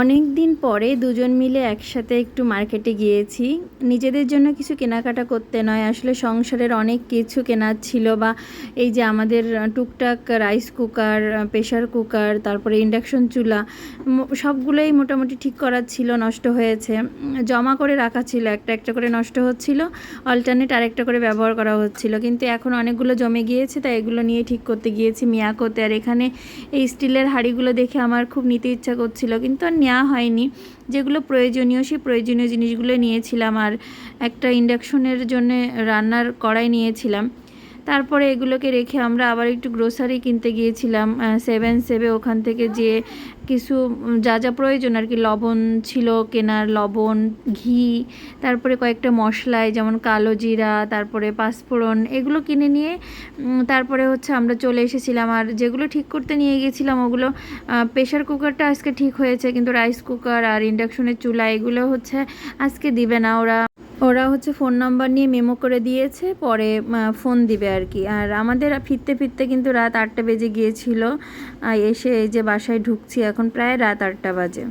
অনেক দিন পরে দুজন মিলে একসাথে একটু মার্কেটে গিয়েছি। নিজেদের জন্য কিছু কেনাকাটা করতে নয়, আসলে সংসারের অনেক কিছু কেনার ছিল বা এই যে আমাদের টুকটাক রাইস কুকার প্রেশার কুকার তারপরে ইন্ডাকশন চুলা সবগুলোই মোটামুটি ঠিক করার ছিল, নষ্ট হয়েছে। জমা করে রাখা ছিল, একটা একটা করে নষ্ট হচ্ছিল অল্টারনেট আরেকটা করে ব্যবহার করা হচ্ছিল। কিন্তু এখন অনেকগুলো জমে গিয়েছে, তাই এগুলো নিয়ে ঠিক করতে গিয়েছি, মিয়াকোতে। আর এখানে এই স্টিলের হাঁড়িগুলো দেখে আমার খুব নিতে ইচ্ছা করছিল, কিন্তু নেওয়া হয়নি। যেগুলো প্রয়োজনীয়, সেই প্রয়োজনীয় জিনিসগুলো নিয়েছিলাম আর একটা ইন্ডাকশনের জন্যে রান্নার কড়াই নিয়েছিলাম। তারপরে এগুলোকে রেখে আমরা আবার একটু গ্রোসারি কিনতে গিয়েছিলাম সেভেন সেভে ওখান থেকে যে কিছু যা যা প্রয়োজন আর কি, লবণ ছিল কেনার, লবণ, ঘি, তারপরে কয়েকটা মশলাই যেমন কালো জিরা, তারপরে পাঁচফোড়ন এগুলো কিনে নিয়ে তারপরে হচ্ছে আমরা চলে এসেছিলাম আর যেগুলো ঠিক করতে নিয়ে গেছিলাম ওগুলো প্রেশার কুকারটা আজকে ঠিক হয়েছে, কিন্তু রাইস কুকার আর ইন্ডাকশনের চুলা এগুলো হচ্ছে আজকে দিবে না ওরা। ওরা হচ্ছে ফোন নাম্বার নিয়ে মেমো করে দিয়েছে, পরে ফোন দিবে আর কি আর আমাদের ফিরতে ফিরতে কিন্তু রাত আটটা বেজে গিয়েছিল এসে এই যে বাসায় ঢুকছি, এখন প্রায় রাত আটটা বাজে।